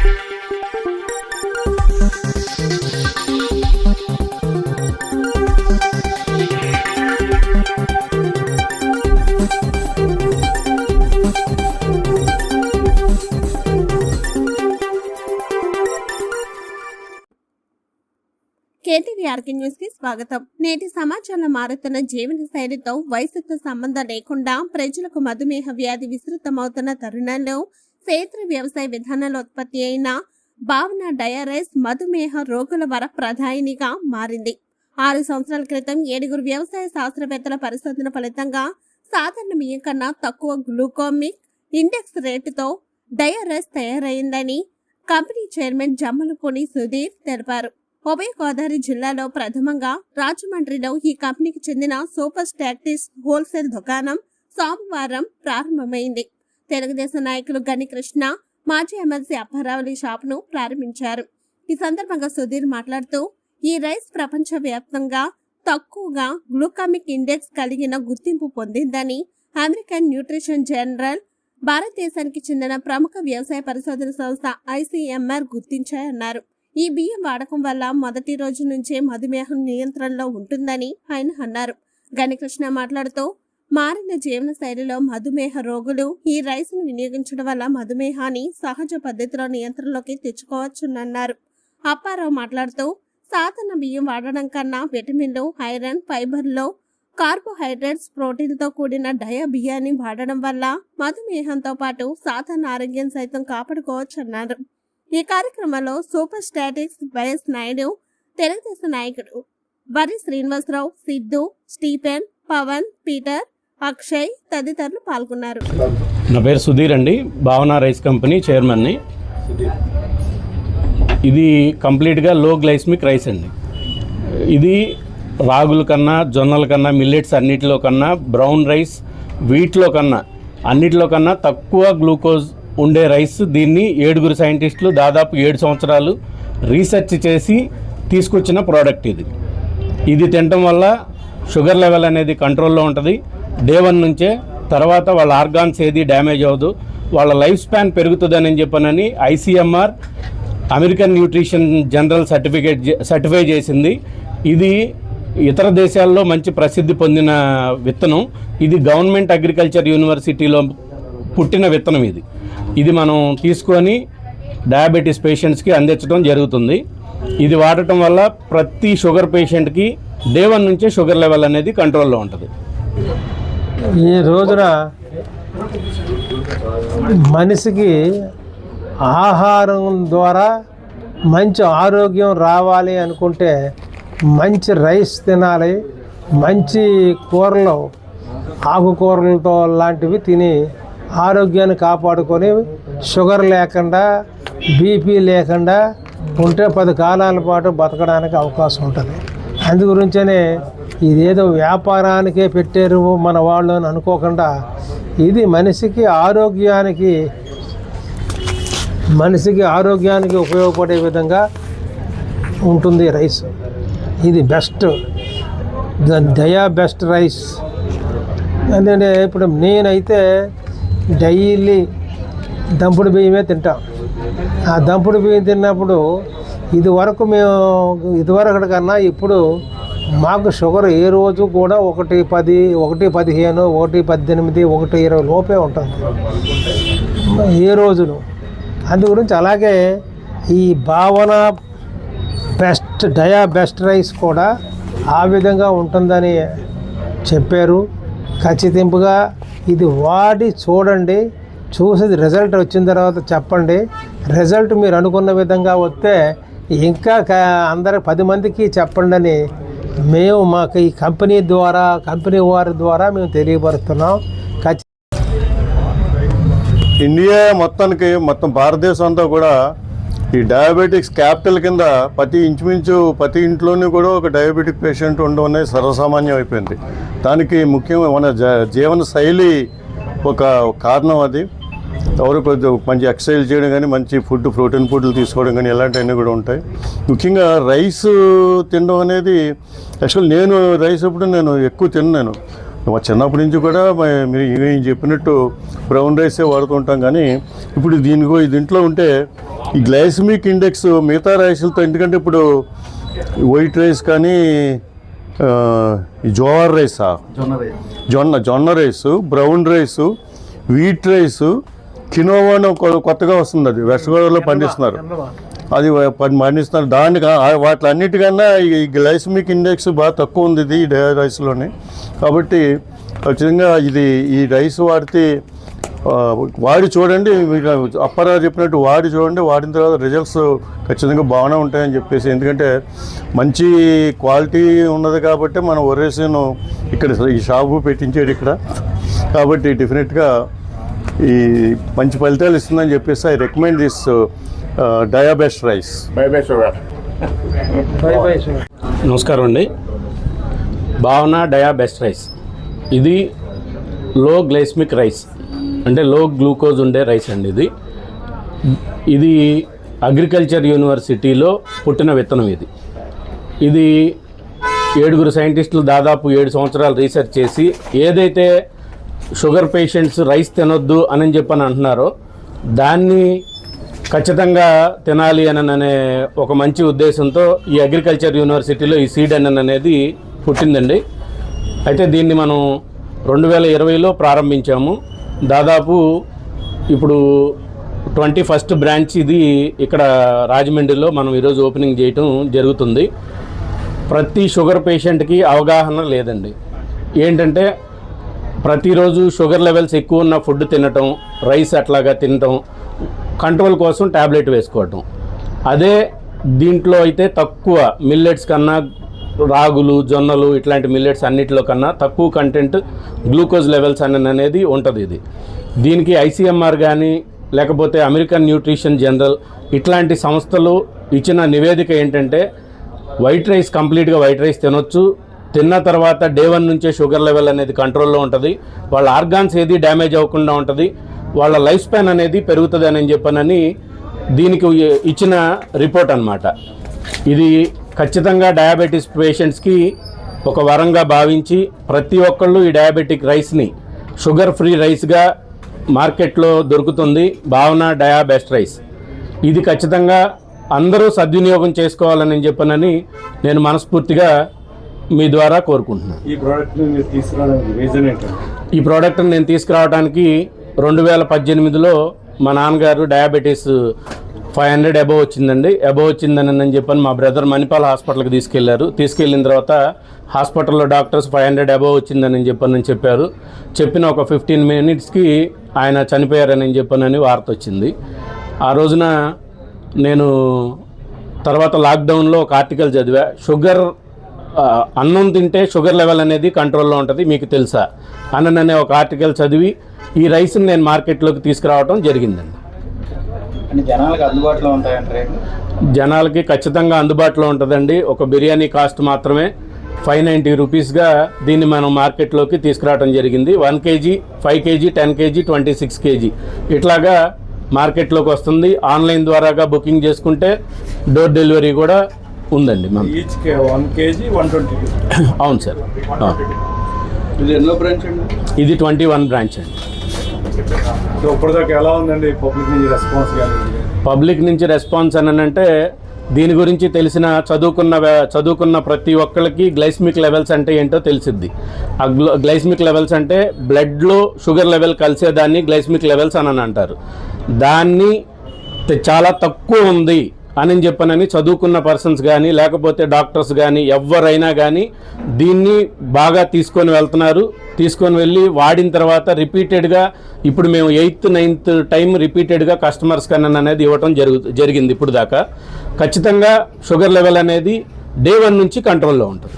KTV RK న్యూస్కి స్వాగతం. నేటి సమాచారం మారుతున్న జీవన శైలితో వయసుతో సంబంధం లేకుండా ప్రజలకు మధుమేహ వ్యాధి విస్తృతమవుతున్న తరుణంలో క్షేత్ర వ్యవసాయ విధానాల ఉత్పత్తి అయిన భావన డయారైస్ మధుమేహ రోగుల వర ప్రధానిగా మారింది. ఆరు సంవత్సరాల క్రితం ఏడుగురు వ్యవసాయ శాస్త్రవేత్తల పరిశోధన ఫలితంగా సాధారణ బియ్యం కన్నా తక్కువ గ్లూకోమిక్ ఇండెక్స్ రేటుతో డయారైస్ తయారైందని కంపెనీ చైర్మన్ జమ్మలపూని సుధీర్ తెలిపారు. ఉభయ గోదావరి జిల్లాలో ప్రథమంగా రాజమండ్రిలో ఈ కంపెనీకి చెందిన సూపర్ స్టాక్టిస్ హోల్సేల్ దుకాణం సోమవారం ప్రారంభమైంది. తెలుగుదేశం నాయకులు గని కృష్ణ మాజీ ఎమ్మెల్సీ అప్పారావులు షాప్ను ప్రారంభించారు. ఈ సందర్భంగా సుధీర్ మాట్లాడుతూ ఈ రైస్ ప్రపంచవ్యాప్తంగా తక్కువగా గ్లూకామిక్ ఇండెక్స్ కలిగిన గుర్తింపు పొందిందని అమెరికన్ న్యూట్రిషన్ జనరల్ భారతదేశానికి చెందిన ప్రముఖ వ్యవసాయ పరిశోధన సంస్థ ఐసీఎంఆర్ గుర్తించాయన్నారు. ఈ బియ్యం వాడకం వల్ల మొదటి రోజు నుంచే మధుమేహం నియంత్రణలో ఉంటుందని ఆయన అన్నారు. గణకృష్ణ మాట్లాడుతూ మారిన జీవన శైలిలో మధుమేహ రోగులు ఈ రైస్ను వినియోగించడం వల్ల మధుమేహాన్ని సహజ పద్ధతిలో నియంత్రణలోకి తెచ్చుకోవచ్చునన్నారు. అప్పారావు మాట్లాడుతూ సాధారణ బియ్యం వాడడం కన్నా విటమిన్లు ఐరన్ ఫైబర్లో కార్బోహైడ్రేట్స్ ప్రోటీన్తో కూడిన డయా బియ్యాన్ని వాడడం వల్ల మధుమేహంతో పాటు సాధారణ ఆరోగ్యం సైతం కాపాడుకోవచ్చన్నారు. ఈ కార్యక్రమంలో సూపర్ స్టాటిక్స్ వైఎస్ నాయుడు తెలుగుదేశం నాయకుడు బరి శ్రీనివాసరావు సిద్ధు స్టీఫెన్ పవన్ పీటర్ అక్షయ్ తదితరులు పాల్గొన్నారు. నా పేరు సుధీర్ అండి. భావన రైస్ కంపెనీ చైర్మన్ని ఇది కంప్లీట్గా లో గ్లైస్మిక్ రైస్ అండి. ఇది రాగుల కన్నా జొన్నల కన్నా మిల్లెట్స్ అన్నిటిలో కన్నా బ్రౌన్ రైస్ వీటిలో కన్నా అన్నిటిలో కన్నా తక్కువ గ్లూకోజ్ ఉండే రైస్ దీన్ని ఏడుగురు సైంటిస్టులు దాదాపు ఏడు సంవత్సరాలు రీసెర్చ్ చేసి తీసుకొచ్చిన ప్రోడక్ట్ ఇది. ఇది తినటం వల్ల షుగర్ లెవెల్ అనేది కంట్రోల్లో ఉంటుంది. డే వన్ నుంచే తర్వాత వాళ్ళ ఆర్గాన్స్ ఏది డ్యామేజ్ అవ్వదు. వాళ్ళ లైఫ్ స్పాన్ పెరుగుతుందని చెప్పనని ICMR American nutrition general certificate certify చేసింది. ఇది ఇతర దేశాల్లో మంచి ప్రసిద్ధి పొందిన విత్తనం. ఇది గవర్నమెంట్ అగ్రికల్చర్ యూనివర్సిటీలో పుట్టిన విత్తనం ఇది. ఇది మనం తీసుకొని డయాబెటీస్ పేషెంట్స్కి అందించడం జరుగుతుంది. ఇది వాడటం వల్ల ప్రతి షుగర్ పేషెంట్కి డే వన్ నుంచే షుగర్ లెవెల్ అనేది కంట్రోల్లో ఉంటుంది. ఈ రోజున మనిషికి ఆహారం ద్వారా మంచి ఆరోగ్యం రావాలి అనుకుంటే మంచి రైస్ తినాలి మంచి కూరలు ఆకుకూరలతో లాంటివి తిని ఆరోగ్యాన్ని కాపాడుకొని షుగర్ లేకుండా బీపీ లేకుండా ఉంటే పది కాలాల పాటు బతకడానికి అవకాశం ఉంటుంది. అందు గురించనే ఇదేదో వ్యాపారానికే పెట్టారు మన వాళ్ళు అని అనుకోకుండా ఇది మనిషికి ఆరోగ్యానికి మనిషికి ఆరోగ్యానికి ఉపయోగపడే విధంగా ఉంటుంది రైస్. ఇది బెస్ట్. The Diabest rice. ఎందుకంటే ఇప్పుడు నేనైతే డైలీ దంపుడు బియ్యమే తింటాం. ఆ దంపుడు బియ్యం తిన్నప్పుడు ఇది వరకు మేము ఇదివరకటి కన్నా ఇప్పుడు మాకు షుగర్ ఏ రోజు కూడా ఒకటి పది ఒకటి పదిహేను ఒకటి పద్దెనిమిది ఒకటి ఇరవై లోపే ఉంటుంది. ఏ రోజును. అందు గురించి అలాగే ఈ భావన బెస్ట్ డయా బెస్ట్ రైస్ కూడా ఆ విధంగా ఉంటుందని చెప్పారు. ఖచ్చితింపుగా ఇది వాడి చూడండి చూసేది రిజల్ట్ వచ్చిన తర్వాత చెప్పండి. రిజల్ట్ మీరు అనుకున్న విధంగా వస్తే ఇంకా క- అందరి పది మందికి చెప్పండి అని మేము మాకు ఈ కంపెనీ ద్వారా కంపెనీ వారి ద్వారా మేము తెలియపరుస్తున్నాం. ఇండియా మొత్తానికి మొత్తం భారతదేశం అంతా కూడా ఈ డయాబెటిక్స్ క్యాపిటల్ కింద ప్రతి ఇంచుమించు ప్రతి ఇంట్లోనూ కూడా ఒక డయాబెటిక్ పేషెంట్ ఉండడం అనేది సర్వసామాన్యం అయిపోయింది. దానికి ముఖ్యమైన మన జ- జీవన శైలి ఒక కారణం అది. ఎవరు కొద్దిగా మంచి ఎక్సర్సైజ్ చేయడం కానీ మంచి ఫుడ్ ప్రోటీన్ ఫుడ్లు తీసుకోవడం కానీ ఇలాంటివన్నీ కూడా ఉంటాయి. ముఖ్యంగా రైస్ తినడం అనేది యాక్చువల్ నేను రైస్ ఎప్పుడు నేను ఎక్కువ తిన్నాను మా చిన్నప్పటి నుంచి కూడా మీరు ఏం చెప్పినట్టు బ్రౌన్ రైసే వాడుతుంటాం కానీ ఇప్పుడు దీనికో ఇది ఇంట్లో ఉంటే ఈ గ్లైసమిక్ ఇండెక్స్ మిగతా రైస్లతో ఎందుకంటే ఇప్పుడు వైట్ రైస్ కానీ జోవర్ రైసా. జొన్న జొన్న rice brown rice wheat rice quinoa అని కొ- కొత్తగా వస్తుంది అది. వెస్ట్ గోదావరిలో పండిస్తున్నారు. అది పండిస్తున్నారు దానికి వాటిలన్నిటికన్నా ఈ గ్లైసమిక్ ఇండెక్స్ బాగా తక్కువ ఉంది ఇది ఈ డే రైస్లోని. కాబట్టి ఖచ్చితంగా ఇది ఈ రైస్ వాడితే వాడి చూడండి మీకు అప్పారావు చెప్పినట్టు వాడి చూడండి వాడిన తర్వాత రిజల్ట్స్ ఖచ్చితంగా బాగానే ఉంటాయని చెప్పేసి. ఎందుకంటే మంచి క్వాలిటీ ఉన్నది కాబట్టి మనం ఒరేసిను ఇక్కడ ఈ షాపు పెట్టించాడు ఇక్కడ. కాబట్టి డెఫినెట్గా ఈ మంచి ఫలితాలు ఇస్తుందని చెప్పేసి I recommend this Diabest rice. Bye bye sir నమస్కారం అండి. భావన డయా బెస్ట్ రైస్. ఇది లో గ్లైస్మిక్ రైస్. అంటే లో గ్లూకోజ్ ఉండే రైస్ అండి ఇది. ఇది అగ్రికల్చర్ యూనివర్సిటీలో పుట్టిన విత్తనం ఇది. ఇది ఏడుగురు సైంటిస్టులు దాదాపు ఏడు సంవత్సరాలు రీసెర్చ్ చేసి ఏదైతే షుగర్ పేషెంట్స్ రైస్ తినొద్దు అని చెప్పని అంటున్నారు. దాన్ని ఖచ్చితంగా తినాలి అని అనే ఒక మంచి ఉద్దేశంతో ఈ అగ్రికల్చర్ యూనివర్సిటీలో ఈ సీడ్ అని అనేది పుట్టిందండి. అయితే దీన్ని మనం రెండు వేల ఇరవైలో ప్రారంభించాము. దాదాపు ఇప్పుడు ట్వంటీ ఫస్ట్ బ్రాంచ్ ఇది ఇక్కడ రాజమండ్రిలో మనం ఈరోజు ఓపెనింగ్ చేయటం జరుగుతుంది. ప్రతి షుగర్ పేషెంట్కి అవగాహన లేదండి. ఏంటంటే ప్రతిరోజు షుగర్ లెవెల్స్ ఎక్కువ ఉన్న ఫుడ్ తినటం రైస్ అట్లాగా తినటం కంట్రోల్ కోసం ట్యాబ్లెట్ వేసుకోవటం. అదే దీంట్లో అయితే తక్కువ మిల్లెట్స్ కన్నా రాగులు జొన్నలు ఇట్లాంటి మిల్లెట్స్ అన్నిటిలో కన్నా తక్కువ కంటెంట్ గ్లూకోజ్ లెవెల్స్ అని అనేది ఉంటుంది ఇది. దీనికి ఐసీఎంఆర్ కానీ లేకపోతే అమెరికన్ న్యూట్రిషన్ జనరల్ ఇట్లాంటి సంస్థలు ఇచ్చిన నివేదిక ఏంటంటే వైట్ రైస్ కంప్లీట్గా వైట్ రైస్ తినొచ్చు. తిన్న తర్వాత డే వన్ నుంచే షుగర్ లెవెల్ అనేది కంట్రోల్లో ఉంటుంది. వాళ్ళ ఆర్గాన్స్ ఏది డ్యామేజ్ అవ్వకుండా ఉంటుంది. వాళ్ళ లైఫ్ స్పాన్ అనేది పెరుగుతుంది అని చెప్పానని దీనికి ఇచ్చిన రిపోర్ట్ అన్నమాట. ఇది ఖచ్చితంగా డయాబెటీస్ పేషెంట్స్కి ఒక వరంగా భావించి ప్రతి ఒక్కళ్ళు ఈ డయాబెటిక్ రైస్ని షుగర్ ఫ్రీ రైస్గా మార్కెట్లో దొరుకుతుంది. భావన డయాబెస్ట్ రైస్. ఇది ఖచ్చితంగా అందరూ సద్వినియోగం చేసుకోవాలని చెప్పనని నేను మనస్ఫూర్తిగా మీ ద్వారా కోరుకుంటున్నాను. ఈ ఏంటంటే ఈ ప్రోడక్ట్ని నేను తీసుకురావడానికి రెండు వేల పద్దెనిమిదిలో మా నాన్నగారు డయాబెటీస్ ఫైవ్ హండ్రెడ్ అబవ్ వచ్చిందండి. అబవ్ వచ్చిందని అని చెప్పని. మా బ్రదర్ మణిపాల్ హాస్పిటల్కి తీసుకెళ్ళారు. తీసుకెళ్ళిన తర్వాత హాస్పిటల్లో డాక్టర్స్ ఫైవ్ హండ్రెడ్ అబవ్ వచ్చిందని చెప్పని చెప్పారు. చెప్పిన ఒక ఫిఫ్టీన్ మినిట్స్కి ఆయన చనిపోయారని చెప్పనని వార్త వచ్చింది. ఆ రోజున నేను తర్వాత లాక్డౌన్లో ఒక ఆర్టికల్ చదివా. షుగర్ అన్నం తింటే షుగర్ లెవెల్ అనేది కంట్రోల్లో ఉంటుంది మీకు తెలుసా? అన్న అనే ఒక ఆర్టికల్ చదివి ఈ రైస్ని నేను మార్కెట్లోకి తీసుకురావడం జరిగిందండి. జనాలకు అందుబాటులో ఉంటాయంటారు జనాలకి ఖచ్చితంగా అందుబాటులో ఉంటుందండి. ఒక బిర్యానీ కాస్ట్ మాత్రమే ఫైవ్ నైంటీ రూపీస్గా దీన్ని మనం మార్కెట్లోకి తీసుకురావడం జరిగింది. One kg five kg ten kg twenty six kg. ఇట్లాగా మార్కెట్లోకి వస్తుంది. ఆన్లైన్ ద్వారాగా బుకింగ్ చేసుకుంటే డోర్ డెలివరీ కూడా ఉందండి అవును సార్. ఇది ట్వంటీ వన్ బ్రాంచ్ అండి. ఎలా ఉందండి పబ్లిక్ నుంచి రెస్పాన్స్ పబ్లిక్ నుంచి రెస్పాన్స్ అని అంటే దీని గురించి తెలిసిన చదువుకున్న చదువుకున్న ప్రతి ఒక్కరికి గ్లైస్మిక్ లెవెల్స్ అంటే ఏంటో తెలిసిద్ది. ఆ గ్లో గ్లైస్మిక్ లెవెల్స్ అంటే బ్లడ్లో షుగర్ లెవెల్ కలిసేదాన్ని గ్లైస్మిక్ లెవెల్స్ అని అంటారు. దాన్ని చాలా తక్కువ ఉంది. అని చెప్పనని చదువుకున్న పర్సన్స్ కానీ లేకపోతే డాక్టర్స్ కానీ ఎవరైనా కానీ దీన్ని బాగా తీసుకొని వెళ్తున్నారు. తీసుకొని వెళ్ళి వాడిన తర్వాత రిపీటెడ్గా ఇప్పుడు మేము ఎయిత్ నైన్త్ టైం రిపీటెడ్గా కస్టమర్స్ కన్నా అనేది ఇవ్వటం జరుగు జరిగింది ఇప్పుడు దాకా. ఖచ్చితంగా షుగర్ లెవెల్ అనేది డే వన్ నుంచి కంట్రోల్లో ఉంటుంది.